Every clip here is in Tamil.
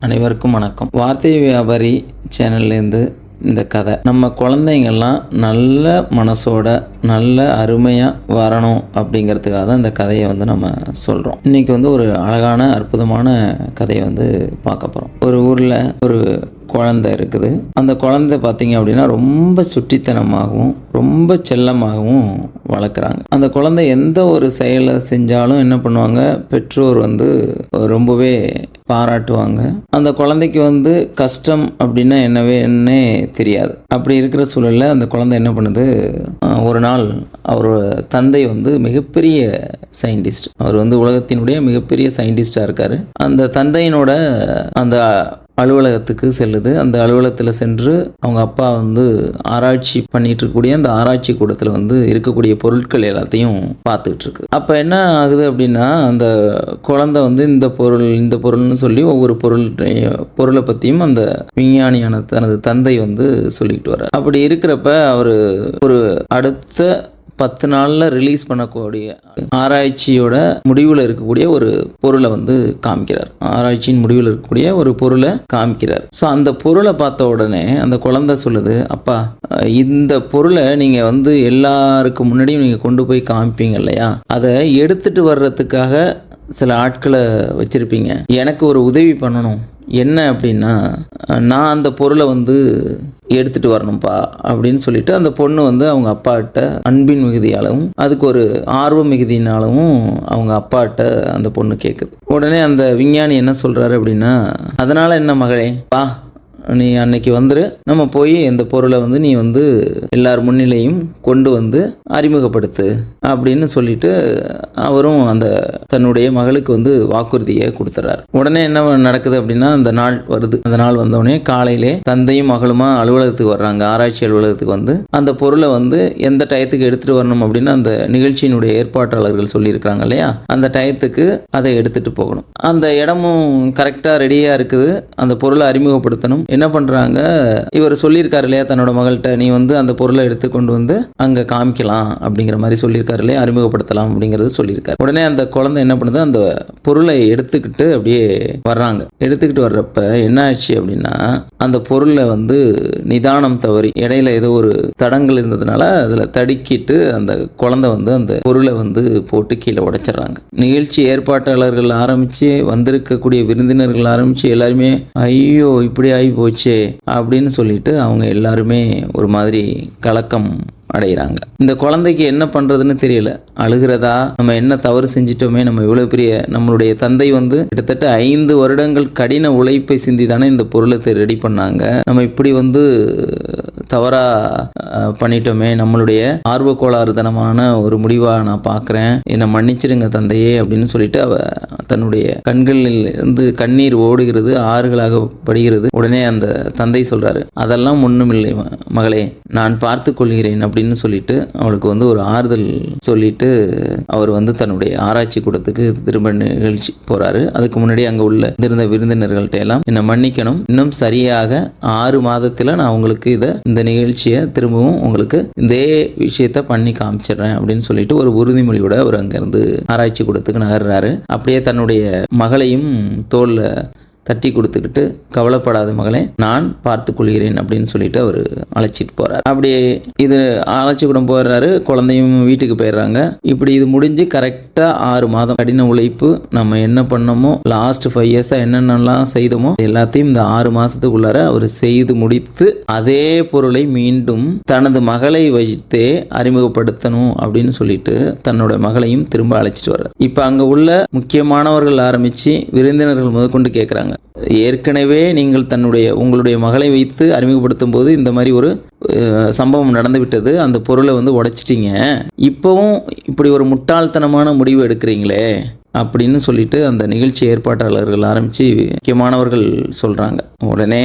அனைவருக்கும் வணக்கம். வார்த்தை வியாபாரி சேனல்லேருந்து இந்த கதை. நம்ம குழந்தைங்கள்லாம் நல்ல மனசோட நல்ல அருமையாக வரணும் அப்படிங்கிறதுக்காக தான் இந்த கதையை வந்து நம்ம சொல்கிறோம் இன்றைக்கி வந்து ஒரு அழகான அற்புதமான கதையை வந்து பார்க்க போகிறோம் ஒரு ஊரில் ஒரு குழந்தை இருக்குது. அந்த குழந்தை பார்த்தீங்க அப்படின்னா ரொம்ப சுட்டித்தனமாகவும் ரொம்ப செல்லமாகவும் வளர்க்குறாங்க. அந்த குழந்தை எந்த ஒரு செயலை செஞ்சாலும் என்ன பண்ணுவாங்க? பெற்றோர் வந்து ரொம்பவே பாராட்டுவாங்க. அந்த குழந்தைக்கு வந்து கஷ்டம் அப்படின்னா என்னவே என்னே தெரியாது. அப்படி இருக்கிற சூழலில் அந்த குழந்தை என்ன பண்ணுது? ஒரு நாள் அவர் தந்தை வந்து மிகப்பெரிய சயின்டிஸ்ட். அவர் வந்து உலகத்தினுடைய மிகப்பெரிய சயின்டிஸ்டாக இருக்கார். அந்த தந்தையினோட அந்த அலுவலகத்துக்கு செல்லுது. அந்த அலுவலகத்தில் சென்று அவங்க அப்பா வந்து ஆராய்ச்சி பண்ணிட்டு இருக்கக்கூடிய அந்த ஆராய்ச்சி கூடத்தில் வந்து இருக்கக்கூடிய பொருட்கள் எல்லாத்தையும் பார்த்துக்கிட்டு இருக்கு அப்போ என்ன ஆகுது அப்படின்னா அந்த குழந்தை வந்து இந்த பொருள் இந்த பொருள்னு சொல்லி ஒவ்வொரு பொருள் பொருளை பற்றியும் அந்த விஞ்ஞானியான தனது தந்தை வந்து சொல்லிக்கிட்டு வர்றார். அப்படி இருக்கிறப்ப அவர் ஒரு அடுத்த பத்து நாளில் ரிலீஸ் பண்ணக்கூடிய ஆராய்ச்சியோட முடிவில் இருக்கக்கூடிய ஒரு பொருளை வந்து காமிக்கிறார். ஆராய்ச்சியின் முடிவில் இருக்கக்கூடிய ஒரு பொருளை காமிக்கிறார். ஸோ அந்த பொருளை பார்த்த உடனே அந்த குழந்தை சொல்லுது அப்பா இந்த பொருளை நீங்கள் வந்து எல்லாருக்கும் முன்னாடியும் நீங்கள் கொண்டு போய் காமிப்பீங்க இல்லையா? அதை எடுத்துகிட்டு வர்றதுக்காக சில ஆட்களை வச்சுருப்பீங்க. எனக்கு ஒரு உதவி பண்ணணும். என்ன அப்படின்னா நான் அந்த பொருளை வந்து எடுத்துட்டு வரணும்ப்பா அப்படின்னு சொல்லிட்டு அந்த பொண்ணு வந்து அவங்க அப்பாட்ட அன்பின் மிகுதியாலும் அதுக்கு ஒரு ஆர்வ மிகுதியினாலவும் அவங்க அப்பாட்ட அந்த பொண்ணு கேட்குது உடனே அந்த விஞ்ஞானி என்ன சொல்கிறாரு அப்படின்னா அதனால் என்ன மகளே? பா நீ அன்னைக்கு வந்துரு. நம்ம போய் இந்த பொருளை வந்து நீ வந்து எல்லார் முன்னிலையும் கொண்டு வந்து அறிமுகப்படுத்து அப்படின்னு சொல்லிட்டு அவரும் அந்த தன்னுடைய மகளுக்கு வந்து வாக்குறுதியை கொடுத்துறாரு. உடனே என்ன நடக்குது அப்படின்னா அந்த நாள் வருது. அந்த நாள் வந்தவுடனே காலையிலே தந்தையும் மகளுமா அலுவலகத்துக்கு வர்றாங்க. ஆராய்ச்சி அலுவலகத்துக்கு வந்து அந்த பொருளை வந்து எந்த டயத்துக்கு எடுத்துட்டு வரணும் அப்படின்னு அந்த நிகழ்ச்சியினுடைய ஏற்பாட்டாளர்கள் சொல்லியிருக்கிறாங்க இல்லையா? அந்த டயத்துக்கு அதை எடுத்துட்டு போகணும். அந்த இடமும் கரெக்டாக ரெடியாக இருக்குது. அந்த பொருளை அறிமுகப்படுத்தணும் என்ன பண்ணுறாங்க இவர் சொல்லியிருக்காரு இல்லையா தன்னோட மகள்கிட்ட நீ வந்து அந்த பொருளை எடுத்து கொண்டு வந்து அங்கே காமிக்கலாம் அப்படிங்கிற மாதிரி சொல்லியிருக்காரு இல்லையா அறிமுகப்படுத்தலாம் அப்படிங்கிறது சொல்லியிருக்காரு. உடனே அந்த குழந்தை என்ன பண்ணுது அந்த பொருளை எடுத்துக்கிட்டு அப்படியே வர்றாங்க. எடுத்துக்கிட்டு வர்றப்ப என்ன ஆச்சு அப்படின்னா அந்த பொருளை வந்து நிதானம் தவறி இடையில ஏதோ ஒரு தடங்கள் இருந்ததுனால அதில் தடுக்கிட்டு அந்த குழந்தை வந்து அந்த பொருளை வந்து போட்டு கீழே உடைச்சிடுறாங்க. நிகழ்ச்சி ஏற்பாட்டாளர்கள் ஆரம்பித்து வந்திருக்கக்கூடிய விருந்தினர்கள் ஆரம்பித்து எல்லாருமே ஐயோ இப்படி ஆகி போச்சு அப்படின்னு சொல்லிட்டு அவங்க எல்லாருமே ஒரு மாதிரி கலக்கம் அடைகிறாங்க. இந்த குழந்தைக்கு என்ன பண்ணுறதுன்னு தெரியல. அழுகிறதா? நம்ம என்ன தவறு செஞ்சிட்டோமே? நம்ம இவ்வளோ பெரிய நம்மளுடைய தந்தை வந்து கிட்டத்தட்ட ஐந்து வருடங்கள் கடின உழைப்பை சிந்தி தானே இந்த பொருளை ரெடி பண்ணாங்க. நம்ம இப்படி வந்து தவறாக பண்ணிட்டோமே. நம்மளுடைய ஆர்வ கோளாறுதனமான ஒரு முடிவாக நான் பார்க்குறேன் என்னை மன்னிச்சிடுங்க தந்தையே அப்படின்னு சொல்லிட்டு அவ தன்னுடைய கண்களில் இருந்து கண்ணீர் ஓடுகிறது ஆறுகளாக படுகிறது. உடனே அந்த தந்தை சொல்கிறாரு அதெல்லாம் ஒன்றும் இல்லை மகளே. நான் பார்த்து கொள்கிறேன் அப்படின்னு சொல்லிட்டு அவளுக்கு வந்து ஒரு ஆறுதல் சொல்லிட்டு அவர் வந்து தன்னுடைய ஆராய்ச்சி கூடத்துக்கு திரும்ப நிகழ்ச்சி போறாரு. அதுக்கு முன்னாடி அங்கே உள்ள இருந்த விருந்தினர்கள்ட்ட எல்லாம் என்னை மன்னிக்கணும். இன்னும் சரியாக ஆறு மாதத்தில் நான் உங்களுக்கு இதை இந்த நிகழ்ச்சியை திரும்பவும் உங்களுக்கு இதே விஷயத்த பண்ணி காமிச்சிடுறேன் அப்படின்னு சொல்லிட்டு ஒரு உறுதிமொழியோட அவர் அங்கேருந்து ஆராய்ச்சி கூடத்துக்கு நகர்றாரு. அப்படியே தன்னுடைய மகளையும் தோல்ல தட்டி கொடுத்துக்கிட்டு கவலைப்படாத மகளே நான் பார்த்து கொள்கிறேன் அப்படின்னு சொல்லிட்டு அவர் அழைச்சிட்டு போறாரு. அப்படி இது அழைச்சி கூட போயிடுறாரு குழந்தையும் வீட்டுக்கு போயிடுறாங்க. இப்படி இது முடிஞ்சு கரெக்டாக ஆறு மாதம் கடின உழைப்பு நம்ம என்ன பண்ணோமோ லாஸ்ட் ஃபைவ் இயர்ஸாக என்னென்னலாம் செய்தோமோ எல்லாத்தையும் இந்த ஆறு மாதத்துக்குள்ளார அவர் செய்து முடித்து அதே பொருளை மீண்டும் தனது மகளை வைத்தே அறிமுகப்படுத்தணும் அப்படின்னு சொல்லிட்டு தன்னோட மகளையும் திரும்ப அழைச்சிட்டு வர்றார். இப்போ அங்கே உள்ள முக்கியமானவர்கள் ஆரம்பித்து விருந்தினர்கள் முதற்கொண்டு கேட்குறாங்க ஏற்கனவே நீங்கள் தன்னுடைய உங்களுடைய மகளை வைத்து அறிமுகப்படுத்தும் போது இந்த மாதிரி ஒரு சம்பவம் நடந்துவிட்டது. அந்த பொருளை வந்து உடைச்சிட்டிங்க. இப்போவும் இப்படி ஒரு முட்டாள்தனமான முடிவு எடுக்கிறீங்களே அப்படின்னு சொல்லிட்டு அந்த நிகழ்ச்சி ஏற்பாட்டாளர்கள் ஆரம்பித்து முக்கியமானவர்கள் சொல்கிறாங்க உடனே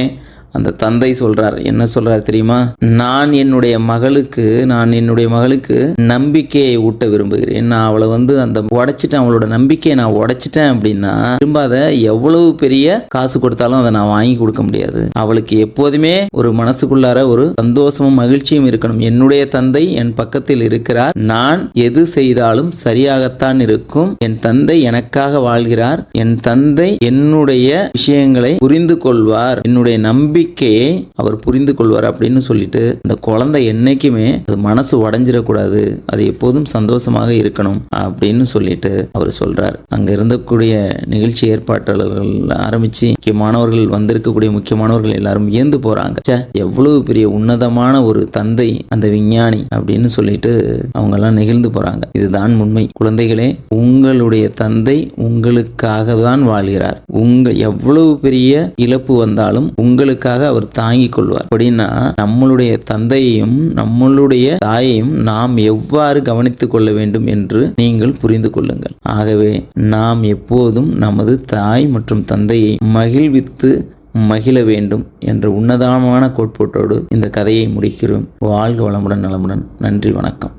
அந்த தந்தை சொல்றார். என்ன சொல்றார் தெரியுமா? நான் என்னுடைய மகளுக்கு நான் என்னுடைய மகளுக்கு நம்பிக்கையை ஊட்ட விரும்புகிறேன். நான் அவளை வந்து அந்த உடைச்சிட்டேன். அவளோட நம்பிக்கையை நான் உடைச்சிட்டேன் அப்படின்னா திரும்ப அதை எவ்வளவு பெரிய காசு கொடுத்தாலும் அதை நான் வாங்கி கொடுக்க முடியாது. அவளுக்கு எப்போதுமே ஒரு மனசுக்குள்ளார ஒரு சந்தோஷமும் மகிழ்ச்சியும் இருக்கணும். என்னுடைய தந்தை என் பக்கத்தில் இருக்கிறார். நான் எது செய்தாலும் சரியாகத்தான் இருக்கும். என் தந்தை எனக்காக வாழ்கிறார். என் தந்தை என்னுடைய விஷயங்களை புரிந்து கொள்வார். என்னுடைய நம்பிக்கையை அவர் புரிந்து கொள்வார் அப்படின்னு சொல்லிட்டு அந்த குழந்தை என்னைக்குமே அது மனசு உடஞ்சிடக்கூடாது. அது எப்போதும் சந்தோஷமாக இருக்கணும் அப்படின்னு சொல்லிட்டு அவர் சொல்றார். அங்க இருந்தக்கூடிய நிகழ்ச்சி ஏற்பாட்டாளர்கள் ஆரம்பிச்சு முக்கியமானவர்கள் வந்திருக்கக்கூடிய முக்கியமானவர்கள் எல்லாரும் வியந்து போறாங்க. ச்சே எவ்வளவு பெரிய உன்னதமான ஒரு தந்தை அந்த விஞ்ஞானி அப்படின்னு சொல்லிட்டு அவங்க எல்லாம் நெகிழ்ந்து போறாங்க. இதுதான் உண்மை. குழந்தைகளே உங்களுடைய தந்தை உங்களுக்காக தான் வாழ்கிறார். உங்க எவ்வளவு பெரிய இழப்பு வந்தாலும் உங்களுக்காக அவர் தாங்கிக் கொள்வார். அப்படின்னா நம்மளுடைய தந்தையையும் நம்மளுடைய தாயையும் நாம் எவ்வாறு கவனித்துக் கொள்ள வேண்டும் என்று நீங்கள் புரிந்து கொள்ளுங்கள். ஆகவே நாம் எப்போதும் நமது தாய் மற்றும் தந்தையை மகிழ்வித்து மகிழ வேண்டும் என்ற உன்னதமான கோட்பாட்டோடு இந்த கதையை முடிக்கிறோம். வாழ்க வளமுடன் நலமுடன். நன்றி வணக்கம்.